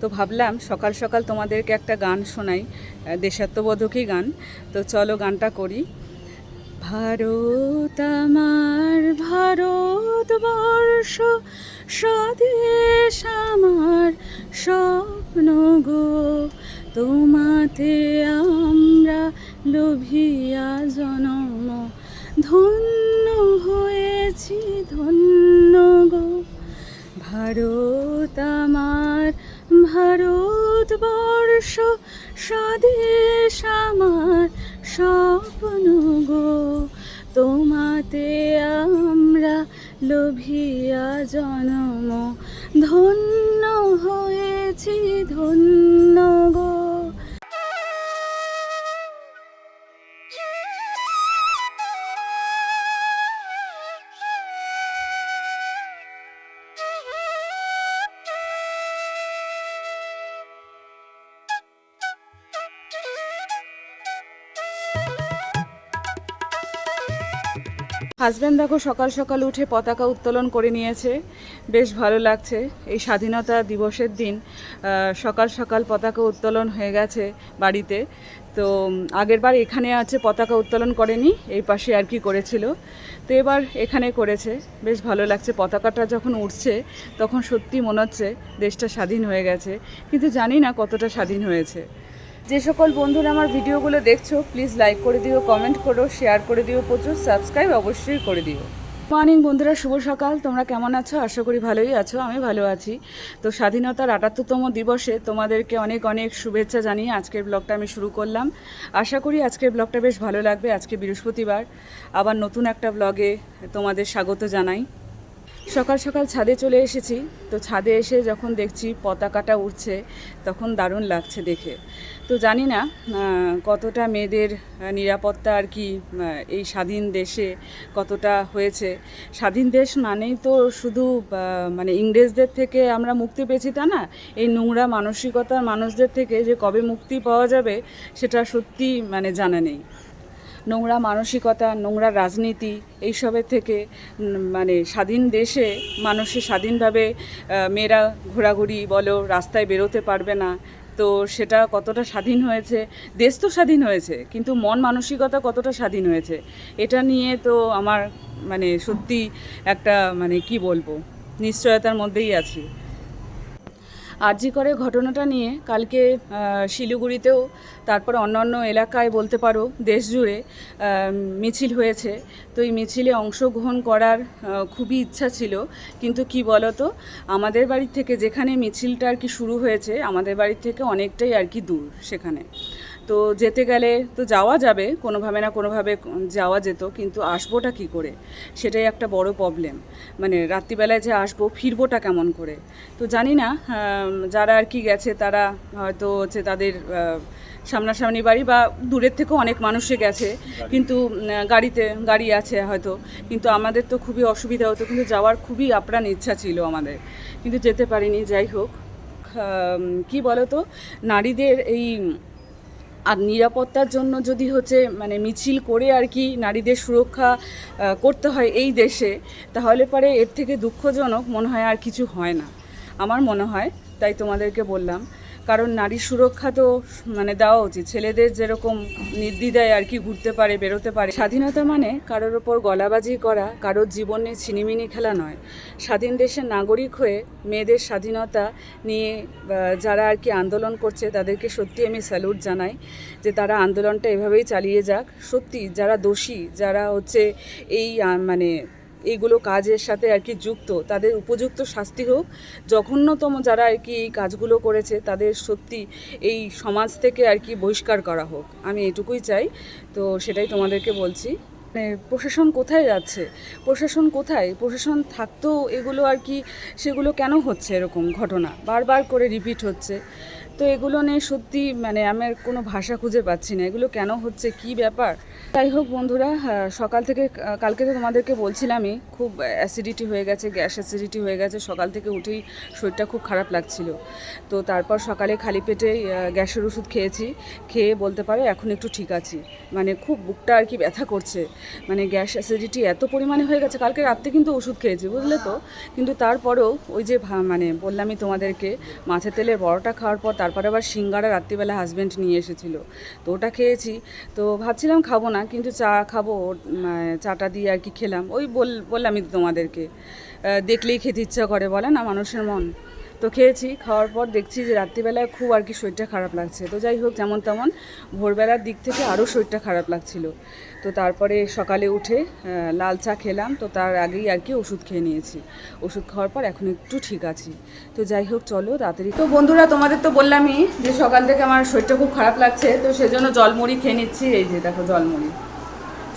তো ভাবলাম সকাল সকাল তোমাদেরকে একটা গান শোনাই দেশাত্মবোধকই গান। তো চলো গানটা করি। ভারত আমার, ভারতবর্ষ, স্বদেশ আমার স্বপ্ন গো। তোমাতে আমরা লোভিয়া জনম, ধন্য হয়েছি ধন্য গো। ভারত আমার ভারতবর্ষ স্বদেশ আমার স্বপ্ন গো। তোমাতে আমরা লোভিয়া জনম। ধন্য হয়েছি ধন্য গো। হাজব্যান্ড দেখো সকাল সকাল উঠে পতাকা উত্তোলন করে নিয়েছে। বেশ ভালো লাগছে। এই স্বাধীনতা দিবসের দিন সকাল সকাল পতাকা উত্তোলন হয়ে গেছে বাড়িতে। তো উম, আগেরবার এখানে আছে পতাকা উত্তোলন করেনি এই পাশে আর কি করেছিল। তো এবার এখানে করেছে। বেশ ভালো লাগছে। পতাকাটা যখন উঠছে তখন সত্যি মনে হচ্ছে দেশটা স্বাধীন হয়ে গেছে। কিন্তু জানি না কতটা স্বাধীন হয়েছে। যে সকল বন্ধুরা আমার ভিডিওগুলো দেখছ প্লিজ লাইক করে দিও কমেন্ট করো শেয়ার করে দিও প্রচুর সাবস্ক্রাইব অবশ্যই করে দিও। মর্নিং বন্ধুরা, শুভ সকাল। তোমরা কেমন আছো? আশা করি ভালোই আছো, আমি ভালো আছি। তো স্বাধীনতার আটাত্তরতম দিবসে তোমাদেরকে অনেক অনেক শুভেচ্ছা জানিয়ে আজকের ব্লগটা আমি শুরু করলাম। আশা করি আজকের ব্লগটা বেশ ভালো লাগবে। আজকে বৃহস্পতিবার। আবার নতুন একটা ব্লগে তোমাদের স্বাগত জানাই। সকাল সকাল ছাদে চলে এসেছি। তো ছাদে এসে যখন দেখছি পতাকাটা উঠছে তখন দারুণ লাগছে দেখে। তো জানি না কতটা মেয়েদের নিরাপত্তা আর কি এই স্বাধীন দেশে কতটা হয়েছে। স্বাধীন দেশ মানেই তো শুধু মানে ইংরেজদের থেকে আমরা মুক্তি পেয়েছি তা না, এই নোংরা মানসিকতার মানুষদের থেকে যে কবে মুক্তি পাওয়া যাবে, সেটা সত্যি মানে জানা নেই। নোংরা মানসিকতা, নোংরা রাজনীতি, এইসবের থেকে মানে স্বাধীন দেশে মানুষে স্বাধীনভাবে মেয়েরা ঘোরাঘুরি বলো, রাস্তায় বেরোতে পারবে না। তো সেটা কতটা স্বাধীন হয়েছে? দেশ তো স্বাধীন হয়েছে, কিন্তু মন মানসিকতা কতটা স্বাধীন হয়েছে? এটা নিয়ে তো আমার মানে সত্যি একটা মানে কি বলব, নিশ্চয়তার মধ্যেই আছি। আরজি করে ঘটনাটা নিয়ে কালকে শিলিগুড়িতেও, তারপর অন্যান্য এলাকায় বলতে পারো দেশ জুড়ে মিছিল হয়েছে। তো এই মিছিলে অংশগ্রহণ করার খুবই ইচ্ছা ছিল। কিন্তু কি বলতো, আমাদের বাড়ি থেকে যেখানে মিছিলটা আর কি শুরু হয়েছে, আমাদের বাড়ির থেকে অনেকটাই আর কি দূর সেখানে। তো যেতে গেলে তো যাওয়া যাবে কোনোভাবে না কোনোভাবে যাওয়া যেত কিন্তু আসবোটা কি করে? সেটাই একটা বড় প্রবলেম মানে রাত্রিবেলায় যে আসব ফিরবোটা কেমন করে? তো জানি না যারা আর কি গেছে তারা হয়তো হচ্ছে তাদের সামনাসামনি বাড়ি বা দূরের থেকেও অনেক মানুষে গেছে কিন্তু গাড়িতে গাড়ি আছে হয়তো কিন্তু আমাদের তো খুবই অসুবিধা হতো কিন্তু যাওয়ার খুবই আপ্রাণ ইচ্ছা ছিল আমাদের। কিন্তু যেতে পারিনি যাই হোক কি বলতো? নারীদের এই আর নিরাপত্তার জন্য যদি হচ্ছে মানে মিছিল করে আর কি নারীদের সুরক্ষা করতে হয় এই দেশে, তাহলে পরে এর থেকে দুঃখজনক মনে হয় আর কিছু হয় না। আমার মনে হয়, তাই তোমাদেরকে বললাম। কারণ নারী সুরক্ষা তো মানে দেওয়া উচিত। ছেলেদের যেরকম নির্দ্বিধায় আর কি ঘুরতে পারে, বেরোতে পারে, স্বাধীনতা মানে কারোর ওপর গলাবাজি করা, কারোর জীবনে ছিনিমিনি খেলা নয়। স্বাধীন দেশের নাগরিক হয়ে মেয়েদের স্বাধীনতা নিয়ে যারা আর কি আন্দোলন করছে, তাদেরকে সত্যি আমি স্যালুট জানাই যে তারা আন্দোলনটা এভাবেই চালিয়ে যাক। সত্যি যারা দোষী, যারা হচ্ছে এই মানে এইগুলো কাজের সাথে আর কি যুক্ত। তাদের উপযুক্ত শাস্তি হোক, জঘন্যতম যারা আর কি এই কাজগুলো করেছে, তাদের সত্যি এই সমাজ থেকে আর কি বহিষ্কার করা হোক। আমি এটুকুই চাই। তো সেটাই তোমাদেরকে বলছি। মানে প্রশাসন কোথায় যাচ্ছে? প্রশাসন কোথায়? প্রশাসন থাকতেও এগুলো আর কি, সেগুলো কেন হচ্ছে এরকম ঘটনা? বারবার করে রিপিট হচ্ছে। তো এগুলো নিয়ে সত্যি মানে আমার কোনো ভাষা খুঁজে পাচ্ছি না। এগুলো কেন হচ্ছে? কি ব্যাপার? যাই হোক বন্ধুরা সকাল থেকে কালকে তো তোমাদেরকে বলছিলামই, খুব অ্যাসিডিটি হয়ে গেছে গ্যাস অ্যাসিডিটি হয়ে গেছে। সকাল থেকে উঠেই শরীরটা খুব খারাপ লাগছিল। তো তারপর সকালে খালি পেটে গ্যাসের ওষুধ খেয়েছি। খেয়ে বলতে পারো এখন একটু ঠিক আছি। মানে খুব বুকটা আর কি ব্যথা করছে। মানে গ্যাস অ্যাসিডিটি এত পরিমাণে হয়ে গেছে, কালকে রাত্রে কিন্তু ওষুধ খেয়েছি, বুঝলে তো? কিন্তু তারপরেও ওই যে মানে বললামই তোমাদেরকে, মাছের তেলের বড়টা খাওয়ার পর তারপরে আবার সিঙ্গারা রাত্রিবেলা হাজব্যান্ড নিয়ে এসেছিল। তো ওটা খেয়েছি, তো ভাবছিলাম খাব না, কিন্তু চা খাব চাটা দিয়ে আর কি খেলাম। ওই বল বললামই তোমাদেরকে দেখলেই খেতে ইচ্ছা করে, বলে না মানুষের মন? তো খেয়েছি, খাওয়ার পর দেখছি যে রাত্রিবেলায় খুব আর কি শরীরটা খারাপ লাগছে। তো যাই হোক, যেমন তেমন ভোরবেলার দিক থেকে আরও শরীরটা খারাপ লাগছিল। তো তারপরে সকালে উঠে লাল চা খেলাম, তো তার আগেই আর কি ওষুধ খেয়ে নিয়েছি। ওষুধ খাওয়ার পর এখন একটু ঠিক আছি। তো যাই হোক, চলো তাড়াতাড়ি তো বন্ধুরা, তোমাদের তো বললামই যে সকাল থেকে আমার শরীরটা খুব খারাপ লাগছে, তো সেজন্য জলমুড়ি খেয়ে নিচ্ছি। এই যে দেখো, জলমুড়ি।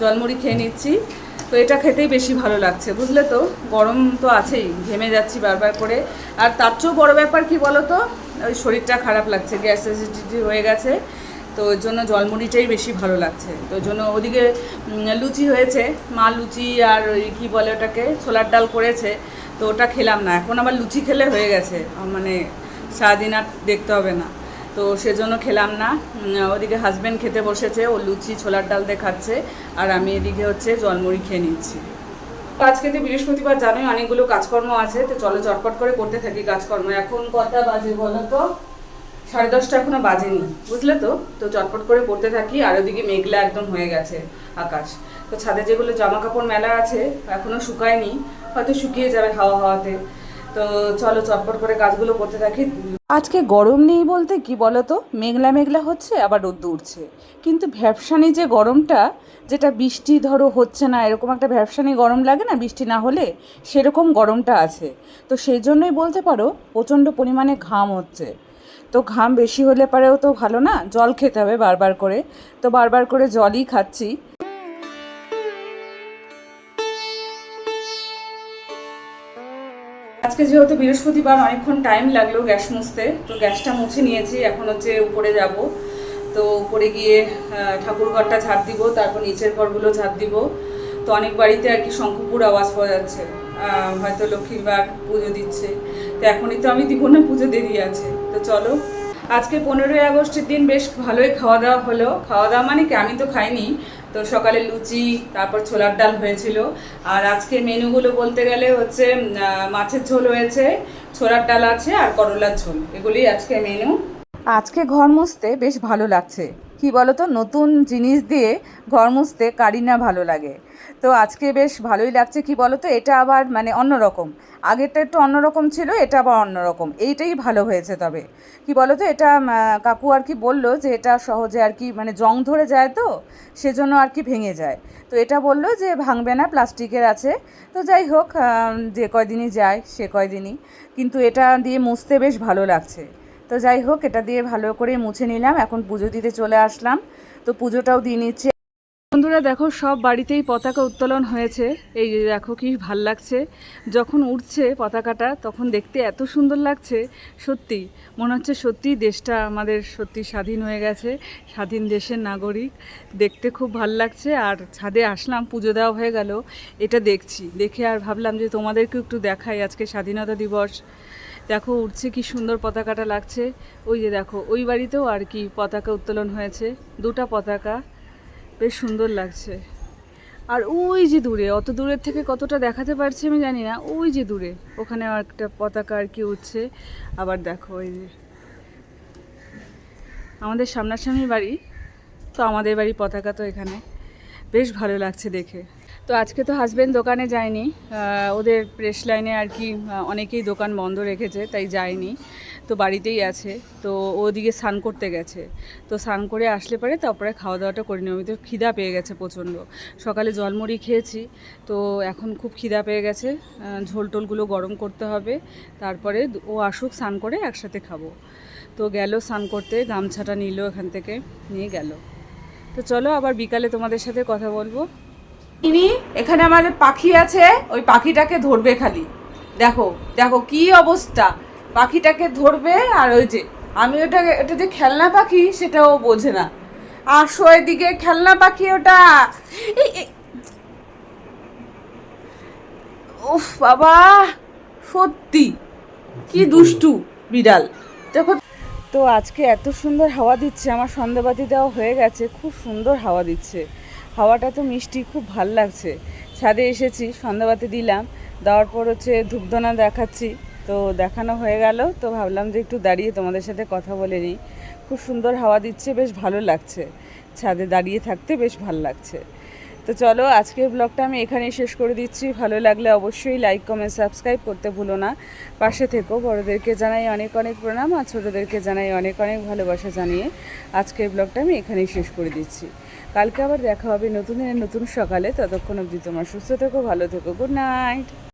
জলমুড়ি খেয়ে নিচ্ছি। তো এটা খেতেই বেশি ভালো লাগছে, বুঝলে তো? গরম তো আছেই, ঘেমে যাচ্ছি বারবার করে। আর তার চেয়েও বড়ো ব্যাপার কি বলো তো ওই শরীরটা খারাপ লাগছে, গ্যাস অ্যাসিডিটি হয়ে গেছে, তো ওই জন্য জলমুড়িটাই বেশি ভালো লাগছে। তো ওই জন্য ওদিকে লুচি হয়েছে, মা লুচি আর ওই কী বলে ওটাকে, ছোলার ডাল করেছে, তো ওটা খেলাম না। এখন আবার লুচি খেলে হয়ে গেছে মানে সারাদিন আর দেখতে হবে না। তো সেজন্য খেলাম না। ওদিকে হাজব্যান্ড খেতে বসেছে, ও লুচি, ছোলার ডাল দিয়ে খাচ্ছে, আর আমি এদিকে হচ্ছে জলমুড়ি খেয়ে নিচ্ছি। আজকে তো বৃহস্পতিবার, জানোই অনেকগুলো কাজকর্ম আছে, তো চলো চটপট করে করতে থাকি কাজকর্ম। এখন কটা বাজে বলো তো? সাড়ে দশটা এখনও বাজেনি, বুঝলে তো? তো চটপট করে করতে থাকি, আর ওদিকে মেঘলা একদম হয়ে গেছে আকাশ। তো ছাদে যেগুলো জামা কাপড় মেলা আছে, এখনও শুকায়নি, হয়তো শুকিয়ে যাবে হাওয়া হাওয়াতে তো চলো চটপট করে কাজগুলো করতে থাকি। আজকে গরম নেই বলতে কি বলো তো মেঘলা মেঘলা হচ্ছে, আবার রোদ উঠছে। কিন্তু ভ্যাবসানি যে গরমটা, যেটা বৃষ্টি ধরো হচ্ছে না, এরকম একটা ভ্যাবসানি গরম লাগে না, বৃষ্টি না হলে সেরকম গরমটা আছে। তো সেই জন্যই বলতে পারো, প্রচণ্ড পরিমাণে ঘাম হচ্ছে। তো ঘাম বেশি হলে পারেও তো ভালো না, জল খেতে হবে বারবার করে। তো বারবার করে জলই খাচ্ছি। আজকে যেহেতু বৃহস্পতিবার অনেকক্ষণ টাইম লাগল গ্যাস মুছতে। তো গ্যাসটা মুছে নিয়েছি এখন হচ্ছে উপরে যাব। তো উপরে গিয়ে আহ, ঠাকুরঘরটা ঝাঁপ দিব তারপর নিচের ঘরগুলো ঝাঁপ দিব। তো অনেক বাড়িতে আর কি শঙ্খপুর আওয়াজ পাওয়া যাচ্ছে। হয়তো লক্ষ্মীবার পুজো দিচ্ছে। তো এখনই তো আমি দিব না পুজো দেরি আছে। তো চলো আজকে পনেরোই আগস্টের দিন বেশ ভালোই খাওয়া দাওয়া হলো। খাওয়া দাওয়া মানে কি? আমি তো খাইনি। তো সকালে লুচি, তারপর ছোলার ডাল হয়েছিল। আর আজকে মেনুগুলো বলতে গেলে হচ্ছে মাছের ঝোল হয়েছে, ছোলার ডাল আছে আর করলার ঝোল। এগুলি আজকে মেনু। আজকে ঘর মুছতে বেশ ভালো লাগছে। কি বলতো, নতুন জিনিস দিয়ে ঘর মুছতে কারি না ভালো লাগে। তো আজকে বেশ ভালোই লাগছে, কি বলতো, এটা আবার মানে অন্যরকম। আগেরটা একটু অন্যরকম ছিল, এটা আবার অন্যরকম। এইটাই ভালো হয়েছে তবে। কি বলতো, এটা কাকু আর কি বলল যে এটা সহজে আর কি মানে জং ধরে যায় তো, সেজন্য আর কি ভেঙে যায়। তো এটা বলল যে ভাঙবে না, প্লাস্টিকের আছে। তো যাই হোক যে কয়দিনই যায়, সে কয়দিনই। কিন্তু এটা দিয়ে মুছতে বেশ ভালো লাগছে। তো যাই হোক, এটা দিয়ে ভালো করে মুছে নিলাম। এখন পুজো দিতে চলে আসলাম। তো পুজোটাও দিয়ে নিচ্ছে। বন্ধুরা দেখো, সব বাড়িতেই পতাকা উত্তোলন হয়েছে। এই দেখো কি ভালো লাগছে। যখন উঠছে পতাকাটা, তখন দেখতে এত সুন্দর লাগছে। সত্যি, মনে হচ্ছে সত্যি দেশটা আমাদের সত্যি স্বাধীন হয়ে গেছে। স্বাধীন দেশের নাগরিক। দেখতে খুব ভালো লাগছে। আর ছাদে আসলাম, পুজো দেওয়া হয়ে গেল। এটা দেখছি। দেখে আর ভাবলাম যে তোমাদেরকেও একটু দেখাই আজকে স্বাধীনতা দিবস। দেখো, উঠছে কি সুন্দর পতাকাটা লাগছে। ওই যে দেখো, ওই বাড়িতেও আর কি পতাকা উত্তোলন হয়েছে। দুটা পতাকা, বেশ সুন্দর লাগছে। আর ওই যে দূরে, অত দূরের থেকে কতটা দেখাতে পারছি আমি জানি না, ওই যে দূরে, ওখানে একটা পতাকা আর কি উঠছে। আবার দেখো, ওই যে আমাদের সামনাসামনি বাড়ি, তো আমাদের বাড়ি পতাকা তো এখানে। বেশ ভালো লাগছে দেখে। তো আজকে তো হাজবেন্ড দোকানে যায়নি। ওদের প্রেস লাইনে আর কি অনেকেই দোকান বন্ধ রেখেছে তাই যায়নি। তো বাড়িতেই আছে। তো ওদিকে স্নান করতে গেছে। তো স্নান করে আসলে পরে তারপরে খাওয়া দাওয়াটা করে তো খিদা পেয়ে গেছে প্রচণ্ড। সকালে জলমুড়ি খেয়েছি। তো এখন খুব খিদা পেয়ে গেছে। আহ, ঝোল টোলগুলো গরম করতে হবে। তারপরে ও আসুক স্নান করে একসাথে খাব। তো গেল স্নান করতে গামছাটা নিল এখান থেকে নিয়ে গেল। তো চলো আবার বিকালে তোমাদের সাথে কথা বলব। ইনি, এখানে আমাদের পাখি আছে, ওই পাখিটাকে ধরবে খালি। দেখো দেখো কি অবস্থা। পাখিটাকে ধরবে আর ওই যে, আমি ওটা, এটা যে খেলনা পাখি, সেটাও বোঝে না। আসো এদিকে, খেলনা পাখি ওটা। উফ, বাবা, সত্যি। কি দুষ্টু বিড়াল। দেখো, তো আজকে এত সুন্দর হাওয়া দিচ্ছে, আমার সন্ধ্যাবাতি দেওয়া হয়ে গেছে, খুব সুন্দর হাওয়া দিচ্ছে। হাওয়াটা তো মিষ্টি, খুব ভালো লাগছে। ছাদে এসেছি, সন্ধ্যাবাতি দিলাম, দেওয়ার পর হচ্ছে ধূপধনা দেখাচ্ছি। তো দেখানো হয়ে গেল, তো ভাবলাম যে একটু দাঁড়িয়ে তোমাদের সাথে কথা বলে নিই। খুব সুন্দর হাওয়া দিচ্ছে, বেশ ভালো লাগছে। ছাদে দাঁড়িয়ে থাকতে বেশ ভালো লাগছে। তো চলো, আজকের ব্লগটা আমি এখানেই শেষ করে দিচ্ছি। ভালো লাগলে অবশ্যই লাইক কমেন্ট সাবস্ক্রাইব করতে ভুলো না। পাশে থেকো, বড়োদেরকে জানাই অনেক অনেক প্রণাম আর ছোটোদেরকে জানাই অনেক অনেক ভালোবাসা জানিয়ে আজকের ব্লগটা আমি এখানেই শেষ করে দিচ্ছি। কালকে আবার দেখা হবে নতুন দিনের নতুন সকালে। ততক্ষণ অবধি তোমার সুস্থ থেকো, ভালো থেকো। Good night